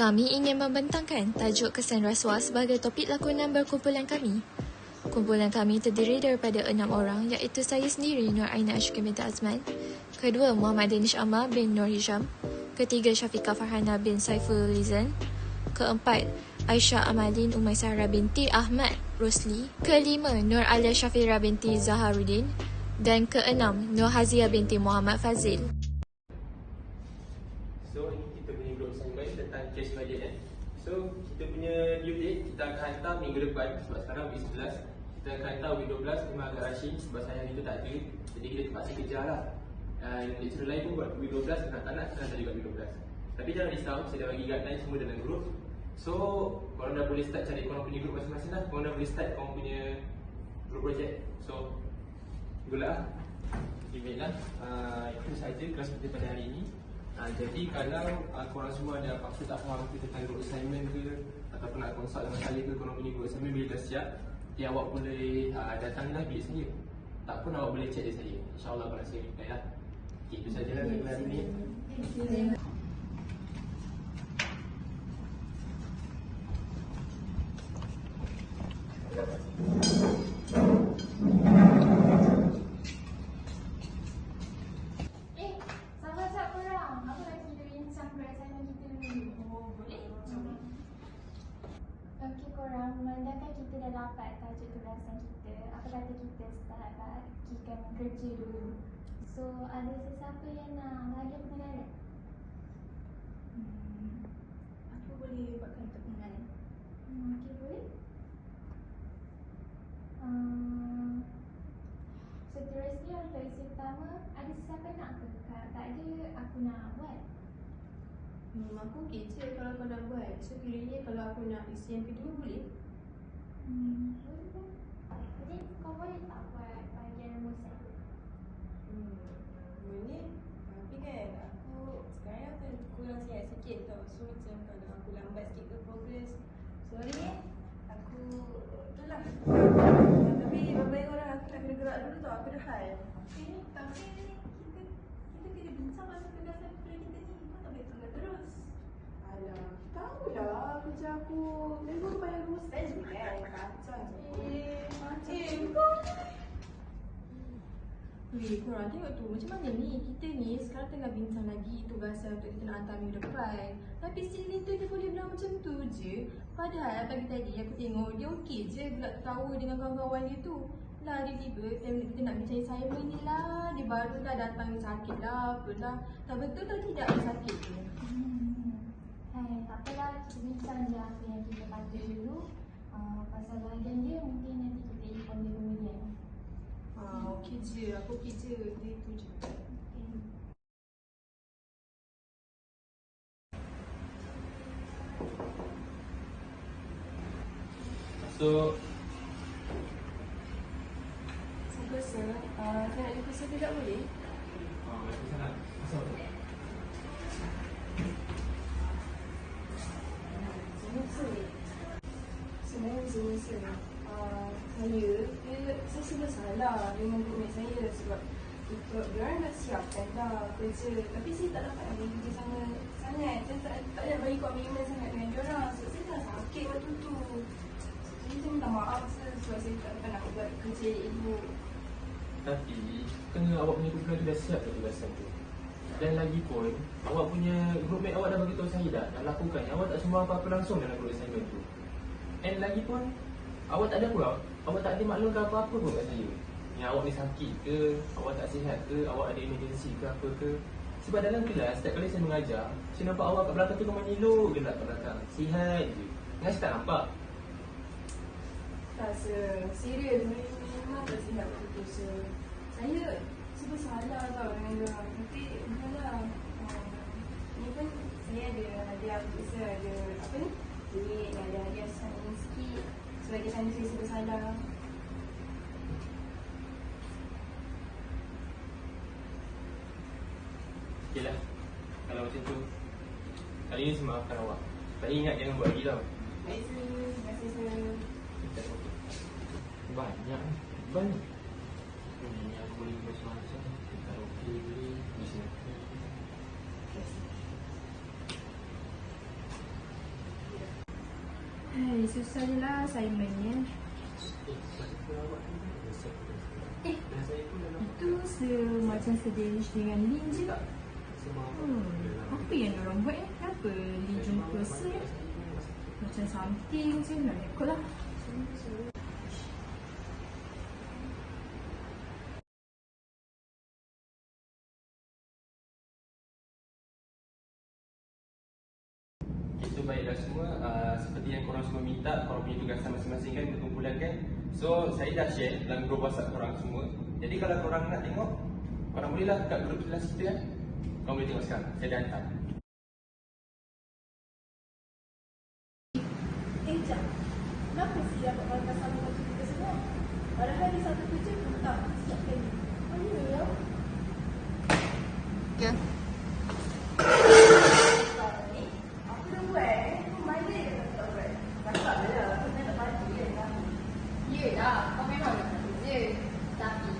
Kami ingin membentangkan tajuk kesan rasuah sebagai topik lakonan berkumpulan kami. Kumpulan kami terdiri daripada enam orang iaitu saya sendiri Nur Aina Ashukin binti Azman, kedua Muhammad Danish Ammar bin Nur Hisham, ketiga Syafiqah Farhana bin Saiful Lizan, keempat Aisyah Amalin Umaysara binti Ahmad Rosli, kelima Nur Alia Syafira binti Zaharuddin dan keenam Nur Hazia binti Muhammad Fazil. So ini kita punya group assignment tentang case budget eh. So kita punya due date kita akan hantar minggu depan. Sebab sekarang week 11 Kita akan hantar week 12 memang agak rushing sebab saya hari tu tak ada. Jadi kita terpaksa kejar lah. Dan lecturer lain pun buat. Week 12 nak tak nak saya hantar juga week 12 Tapi jangan risau saya dah bagi guideline semua dalam group. So korang dah boleh start cari korang punya group masing-masing lah. Korang dah boleh start korang punya group project. So luck lah Email lah. Uh, Itu sahaja kelas kita pada hari ini Ha, jadi kalau uh, korang semua ada apa-apa tak faham ke tentang group assignment ke Ataupun nak consult dengan saya ke korang punya group assignment bila dah siap Nanti awak boleh uh, datanglah bilik saya Tak pun awak boleh chat dia saya InsyaAllah korang saya reply lah okay, Itu sajalah hari ni kita dah dapat tajuk tugasan kita, apa kata kita start bagikan kerja dulu. So, ada sesiapa yang nak bagi pengenalan? Hmm, aku boleh buatkan untuk pengenalan. Hmm, okey boleh? Um, seterusnya untuk isi utama, ada sesiapa nak ke? Kalau tak ada, aku nak buat. Hmm, aku okey je kalau kau nak buat. So kiranya kalau aku nak isi yang kedua boleh? Hmm, kan? Jadi kau boleh tak buat bahagian rumusan? Hmm, boleh. Tapi kan aku sekarang aku kurang sihat sikit tau. So macam kalau aku lambat sikit ke progress. Sorry eh. Aku tu lah. Tapi baik orang aku nak kena gerak dulu tau. Aku dah hal. Okay, tapi kita kita kena bincang pasal tugasan kuliah kita ni. Kau tak boleh tunggu terus. Alah, tahulah kerja aku. Jadi aku bayar kan. Kacau je. Eh, macam eh, tu. kau Weh, korang tengok tu. Macam mana ni? Kita ni sekarang tengah bincang lagi tugasan untuk kita nak hantar minggu depan. Tapi sini tu dia boleh bilang macam tu je. Padahal pagi tadi? Aku tengok dia okey je Gelak ketawa dengan kawan-kawan dia tu. Lah tiba-tiba time kita nak bincang assignment ni lah. Dia baru dah datang sakit lah apalah. Tak betul tak tidak dia sakit tu? Hmm. Hai, tak apalah, kita bincang je apa yang kita patut dulu. Uh, pasal bahagian dia mungkin nanti kita inform dia kemudian. Ah, okey je, aku okey je Dia tu je. So Saya rasa, uh, saya nak jumpa saya tak boleh? uh, Rasa uh, Saya dia, Saya serba salah dengan roommate saya Sebab ikut dia dah siapkan dah kerja. Tapi saya tak dapat bagi kerja sama sangat. Saya tak, tak ada bagi komitmen sangat dengan dia orang. Sebab saya tengah sakit waktu tu. Jadi saya minta maaf se- sebab saya tak dapat nak buat kerja ibu. Tapi kena awak punya kumpulan tu dah siap ke tugasan tu? Dan lagi pun Awak punya groupmate awak dah beritahu saya dah Dah lakukan. Awak tak semua apa-apa langsung dalam group assignment tu And lagi pun Awak tak ada pula. Awak tak ada maklumkan apa-apa pun kat saya Yang awak ni sakit ke Awak tak sihat ke Awak ada emergency ke apa ke. Sebab dalam kelas Setiap kali saya mengajar Saya nampak awak kat belakang tu Memang elok je nak kat belakang. Sihat je. Ingat saya tak nampak. Rasa serius. Memang tak sihat waktu tu so, Saya serba salah tau dengan dia. Tapi entahlah. Uh, Ni pun saya ada hadiah untuk saya ada apa ni Duit ada hadiah sign sikit Sebagai tanda saya serba salah Okey lah Kalau macam tu Kali ni saya maafkan awak. Tapi ingat jangan buat lagi tau. Baik sir, terima kasih sir Banyak Banyak. Ini yang boleh macam-macam Karaoke boleh Bisnes Hai, susah je lah assignment ni. Eh, itu semacam sedih dengan Lin je. Hmm, apa yang orang buat eh? Kenapa Lin jumpa Sir? Macam something macam nak rekod lah. Baiklah semua, uh, seperti yang korang semua minta, korang punya tugasan masing-masing kan berkumpulan kan. So, saya dah share dalam grup WhatsApp korang semua. Jadi kalau korang nak tengok, korang bolehlah kat grup kelas kita kan. Korang boleh tengok sekarang, saya dah hantar Eh, Jam. Kenapa si dapat makan sama macam kita semua? Padahal dia satu kerja pun tak siapkan ni. Oh, ya ya. Ya. Sekarang ni, aku dah buat. Aku mana je tak buat. Cakap je lah. Aku nak mati kan. Yelah, kau memang dah satu je. Tapi,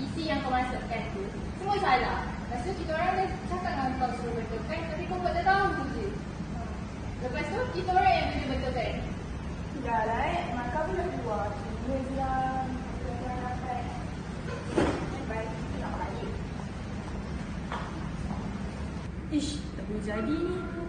isi yang kau masukkan tu, semua salah. Lepas tu, kita orang dah cakap dengan kau suruh betulkan, tapi kau buat tak tahu je. Lepas tu, kita orang yang kena betulkan. Dah lah eh. Makan pun dah keluar. Cuma je lah. Kita dah dapat. Bye. Kita nak balik. Ish, tak boleh jadi ni. Mashita,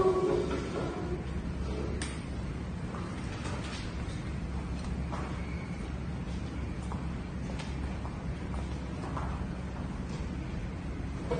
hmm? aku nak cakap something boleh tak? Uh, boleh je. Duduk dulu.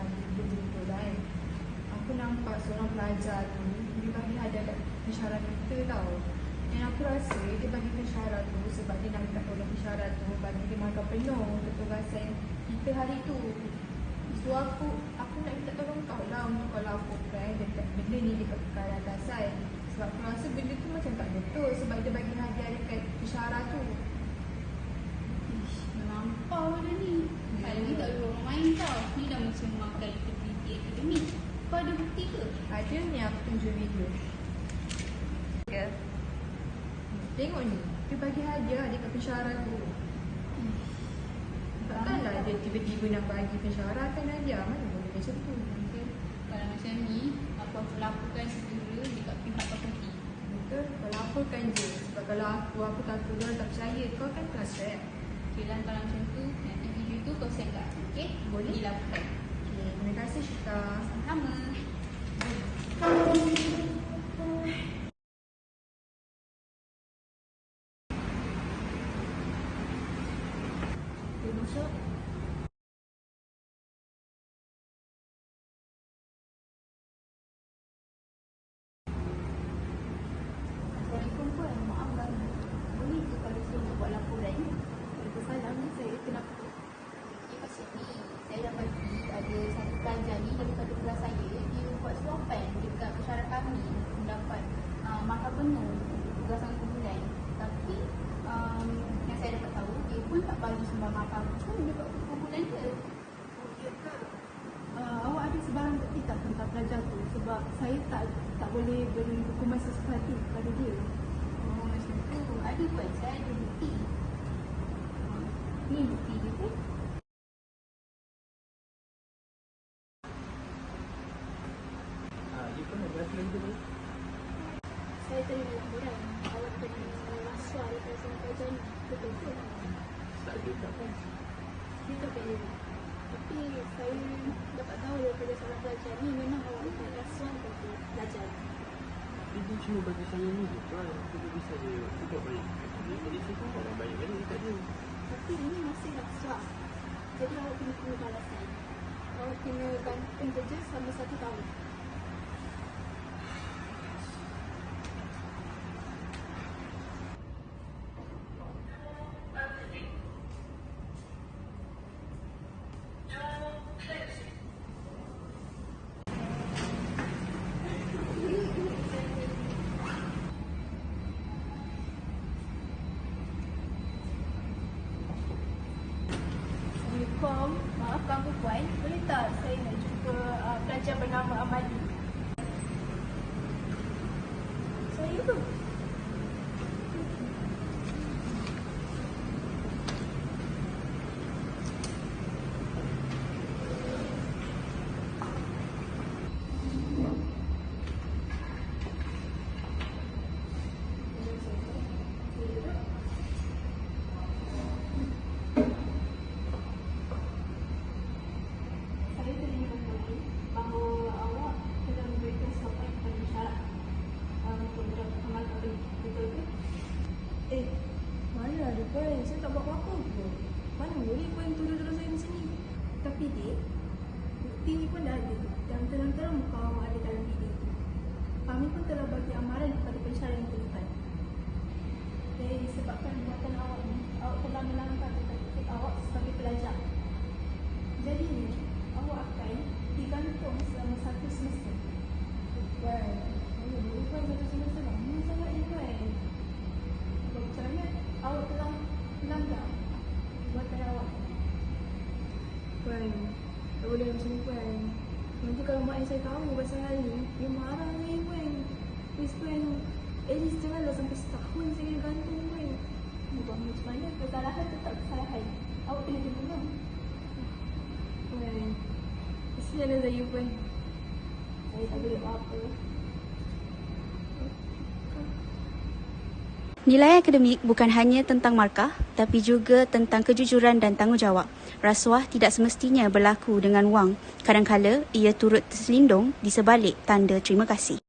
nampak seorang pelajar tu Dia bagi hadiah kat pensyarah kita tau Dan aku rasa dia bagi pensyarah tu Sebab dia nak minta tolong pensyarah tu Bagi dia makan penuh untuk tugasan kita hari tu So aku aku nak minta tolong kau lah Untuk kau laporkan dekat benda ni dekat perkara atasan Sebab aku rasa benda tu macam tak betul Sebab dia bagi hadiah dekat pensyarah tu Ish, melampau dah ni. Kalau ni tak boleh orang main tau. Ni dah macam makan aktiviti akademik. Kau ada bukti ke? Ada ni aku tunjuk video Ya. Tengok ni, dia bagi hadiah dekat pensyarah tu. Takkanlah dia tiba-tiba nak bagi pensyarah kan hadiah. Mana boleh macam tu. Okay. Kalau macam ni, aku akan laporkan segera dekat pihak property. Betul? Kau laporkan je. Sebab kalau aku, aku takut dia orang tak percaya. Kau kan kelas rap. Okay lah, kalau macam tu, nanti video tu kau send kat aku, okay? Boleh. Dilaporkan. Terima kasih Syita. Sama. Dia masuk. Assalamualaikum puan, maaf ganggu. Boleh ke kalau saya nak buat laporan? Waalaikumsalam, saya kenapa? Okey, pasal ni saya dah bagi ada satu pelajar ni daripada kelas saya dia buat suapan dekat pesara kami untuk mendapat uh, makan penuh untuk tugasan kumpulan. Tapi um, yang saya dapat tahu dia pun tak bagi sumbang apa-apa pun dekat kumpulan dia. Uh, awak ada sebarang bukti tak tentang pelajar tu? Sebab saya tak tak boleh beri hukuman sesuatu kepada dia. Oh, macam tu. Ada pun saya ada bukti. Uh, ni bukti dia pun. Ah, you pun ada lagi lagi tu Saya terima awak kena rasuah? Tak juga kan ya? Tapi saya dapat tahu daripada seorang pelajar ni memang awak kena rasuah daripada pelajar. Dia cuma bagi saya ni je kan Dia bisa dia Dia baik Jadi saya pun orang baik balik dekat dia Tapi ini masih rasuah. Jadi awak kena kena balasan. Awak kena gantung kerja selama satu tahun. Assalamualaikum. Maafkan aku puan. Boleh tak saya nak jumpa uh, pelajar bernama Amali? Saya tu. Saya terima kasih bahawa awak telah memberikan soalan kepada syarat uh, untuk mendapat amal kabel. Betul ke? Eh, mana ada puan? Saya tak buat apa-apa pun. Mana boleh puan tuduh-tuduh saya di sini? Tapi dek, bukti ni pun dah ada dan terang-terang muka awak ada dalam video itu. Kami pun telah bagi amaran kepada pensyarah yang terlibat. Jadi disebabkan buatan awak ni, awak telah melanggar tetap awak sebagai pelajar. Jadi ni, awak akan digantung selama satu semester. Puan, mana boleh puan satu semester lama sangat ni puan? Sebab macam mana awak telah melanggar buatan awak. Puan, tak boleh macam ni puan. Nanti kalau mak saya tahu pasal hal ni, dia marah saya puan. Please puan, at least janganlah sampai setahun saya kena gantung puan. Bukan macam mana kesalahan tetap kesalahan. Awak kena terima. Puan, kesianlah saya puan. Saya tak boleh buat apa. Nilai akademik bukan hanya tentang markah, tapi juga tentang kejujuran dan tanggungjawab. Rasuah tidak semestinya berlaku dengan wang. Kadang-kala ia turut terselindung di sebalik tanda terima kasih.